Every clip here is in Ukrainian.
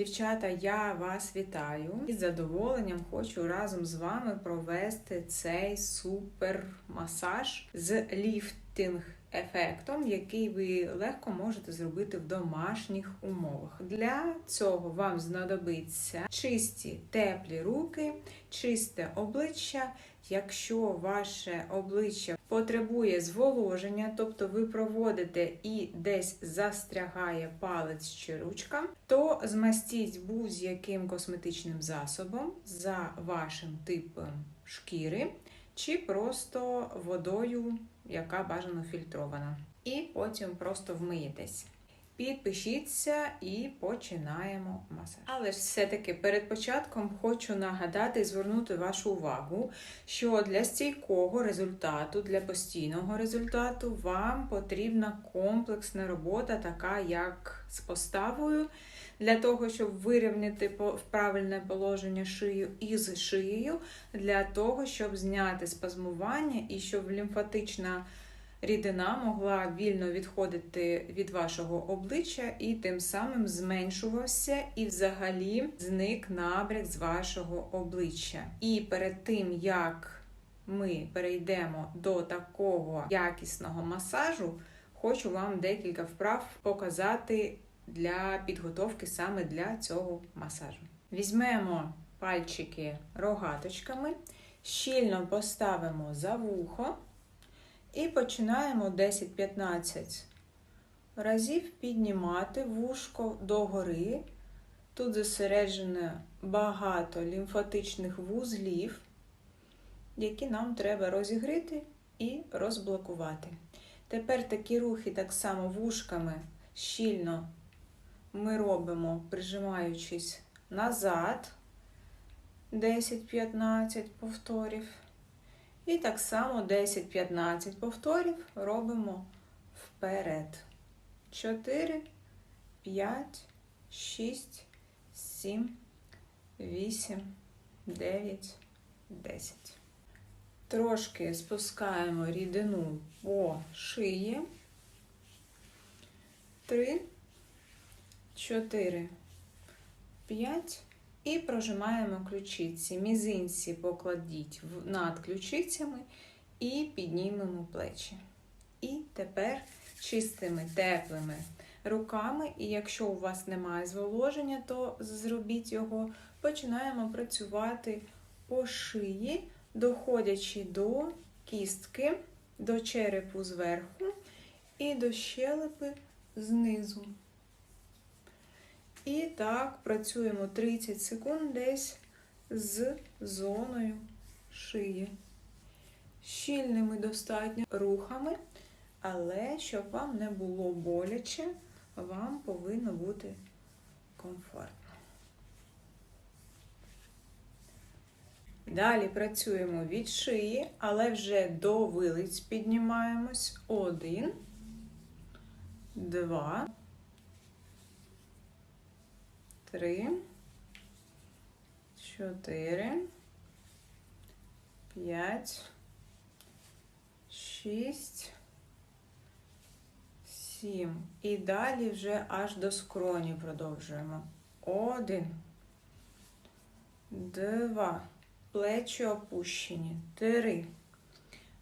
Дівчата, я вас вітаю і з задоволенням хочу разом з вами провести цей супер масаж з ліфтинг ефектом, який ви легко можете зробити в домашніх умовах. Для цього вам знадобиться чисті теплі руки, чисте обличчя. Якщо ваше обличчя потребує зволоження, тобто ви проводите і десь застрягає палець чи ручка, то змастіть будь-яким косметичним засобом за вашим типом шкіри, чи просто водою, яка бажано фільтрована. І потім просто вмиєтесь. Підпишіться і починаємо масаж. Але ж все-таки перед початком хочу нагадати і звернути вашу увагу, що для стійкого результату, для постійного результату вам потрібна комплексна робота, така як з поставою, для того, щоб вирівняти правильне положення шию із шиєю, для того, щоб зняти спазмування і щоб лімфатична рідина могла вільно відходити від вашого обличчя і тим самим зменшувався і взагалі зник набряк з вашого обличчя. І перед тим, як ми перейдемо до такого якісного масажу, хочу вам декілька вправ показати для підготовки саме для цього масажу. Візьмемо пальчики рогаточками, щільно поставимо за вухо. І починаємо 10-15 разів піднімати вушко догори. Тут зосереджено багато лімфатичних вузлів, які нам треба розігріти і розблокувати. Тепер такі рухи, так само вушками щільно ми робимо, прижимаючись назад 10-15 повторів. І так само 10-15 повторів робимо вперед. 4, 5, 6, 7, 8, 9, 10. Трошки спускаємо рідину по шиї. 3, 4, 5, і прожимаємо ключиці. Мізинці покладіть над ключицями і піднімемо плечі. І тепер чистими, теплими руками, і якщо у вас немає зволоження, то зробіть його. Починаємо працювати по шиї, доходячи до кістки, до черепу зверху і до щелепи знизу. І так, працюємо 30 секунд десь з зоною шиї. Щільними достатньо рухами, але щоб вам не було боляче, вам повинно бути комфортно. Далі працюємо від шиї, але вже до вилиць піднімаємось. Один, два три, чотири, п'ять, шість, сім. І далі вже аж до скроні продовжуємо. Один, два. Плечі опущені. Три.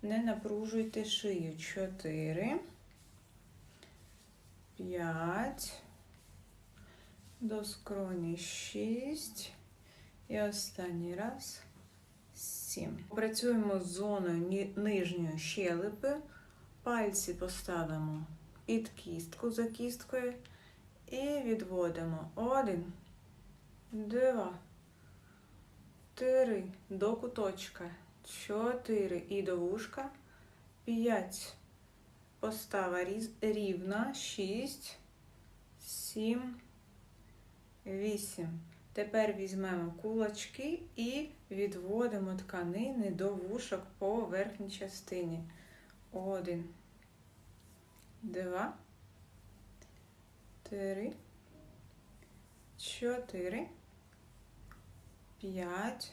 Не напружуйте шию. Чотири. П'ять до скроні 6. І останній раз 7. Працюємо з зоною нижньої щелепи. Пальці поставимо під кістку за кісткою. І відводимо. Один, два, три. До куточка. Чотири. І до вушка. П'ять. Постава рівна. Шість. Сім. 8. Тепер візьмемо кулачки і відводимо тканини до вушок по верхній частині. 1, 2, 3, 4, 5,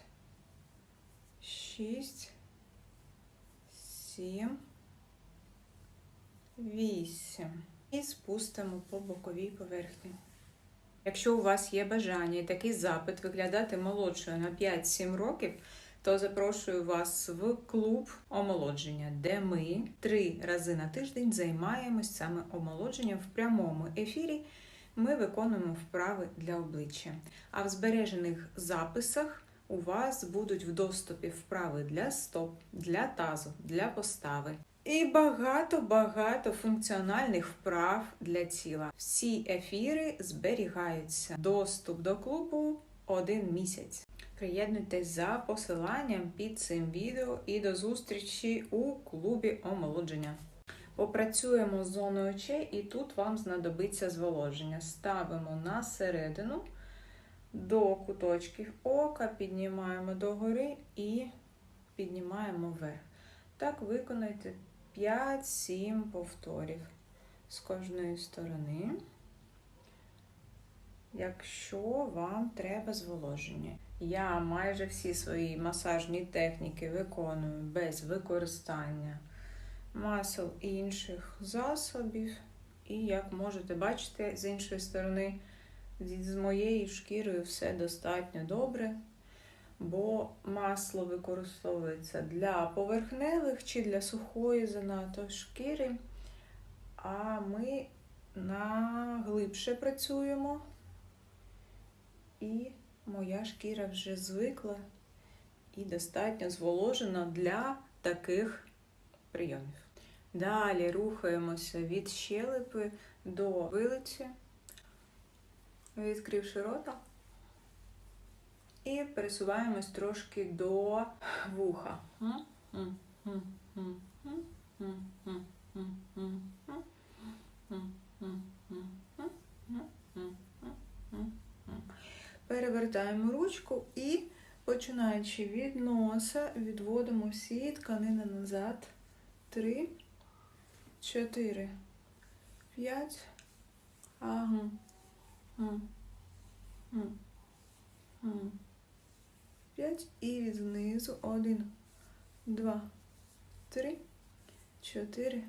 6, 7, 8. І спустимо по боковій поверхні. Якщо у вас є бажання і такий запит виглядати молодшою на 5-7 років, то запрошую вас в клуб омолодження, де ми три рази на тиждень займаємось саме омолодженням в прямому ефірі. Ми виконуємо вправи для обличчя. А в збережених записах у вас будуть в доступі вправи для стоп, для тазу, для постави. І багато-багато функціональних вправ для тіла. Всі ефіри зберігаються. Доступ до клубу один місяць. Приєднуйтесь за посиланням під цим відео і до зустрічі у клубі омолодження. Попрацюємо з зоною очей, і тут вам знадобиться зволоження. Ставимо на середину до куточків ока, піднімаємо догори і піднімаємо вверх. Так виконайте 5-7 повторів з кожної сторони, якщо вам треба зволоження. Я майже всі свої масажні техніки виконую без використання масел і інших засобів. І, як можете бачити, з іншої сторони, з моєю шкірою все достатньо добре, бо масло використовується для поверхневих чи для сухої занадто шкіри, а ми на глибше працюємо, і моя шкіра вже звикла і достатньо зволожена для таких прийомів. Далі рухаємося від щелепи до вилиці, відкривши рота. І пересуваємось трошки до вуха. Перевертаємо ручку і, починаючи від носа, відводимо всі тканини назад. Три, чотири, п'ять. Ага. П'ять і від знизу. Один, два, три, чотири,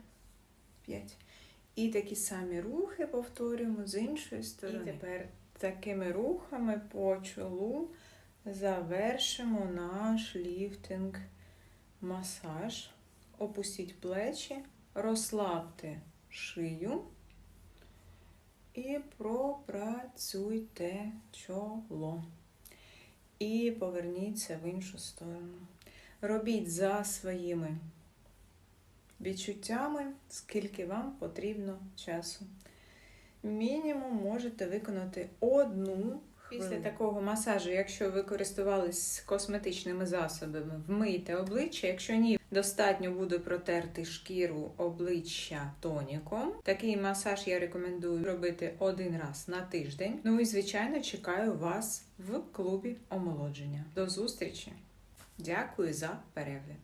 п'ять. І такі самі рухи повторюємо з іншої сторони. І тепер такими рухами по чолу завершимо наш ліфтинг масаж. Опустіть плечі, розслабте шию і пропрацюйте чоло. І поверніться в іншу сторону. Робіть за своїми відчуттями, скільки вам потрібно часу. Мінімум можете виконати одну. Після такого масажу, якщо ви користувались косметичними засобами, вмийте обличчя. Якщо ні, достатньо буде протерти шкіру обличчя тоніком. Такий масаж я рекомендую робити один раз на тиждень. Ну і, звичайно, чекаю вас в клубі омолодження. До зустрічі! Дякую за перегляд!